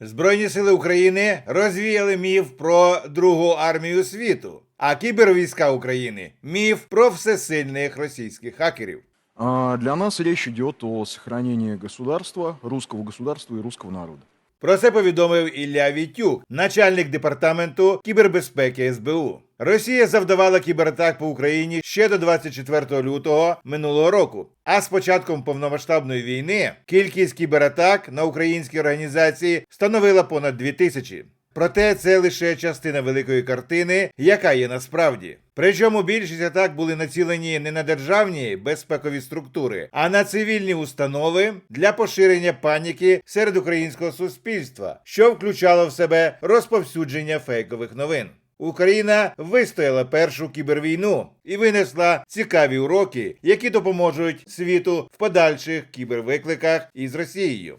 Збройні сили України розвіяли міф про Другу армію світу, а кібервійська України міф про всесильних російських хакерів. Для нас речь идет о сохранении государства, русского государства и русского народа. Про це повідомив Ілля Вітюк, начальник департаменту кібербезпеки СБУ. Росія завдавала кібератак по Україні ще до 24 лютого минулого року. А з початком повномасштабної війни кількість кібератак на українські організації становила понад 2000. Проте це лише частина великої картини, яка є насправді. Причому більшість атак були націлені не на державні безпекові структури, а на цивільні установи для поширення паніки серед українського суспільства, що включало в себе розповсюдження фейкових новин. Україна вистояла першу кібервійну і винесла цікаві уроки, які допоможуть світу в подальших кібервикликах із Росією.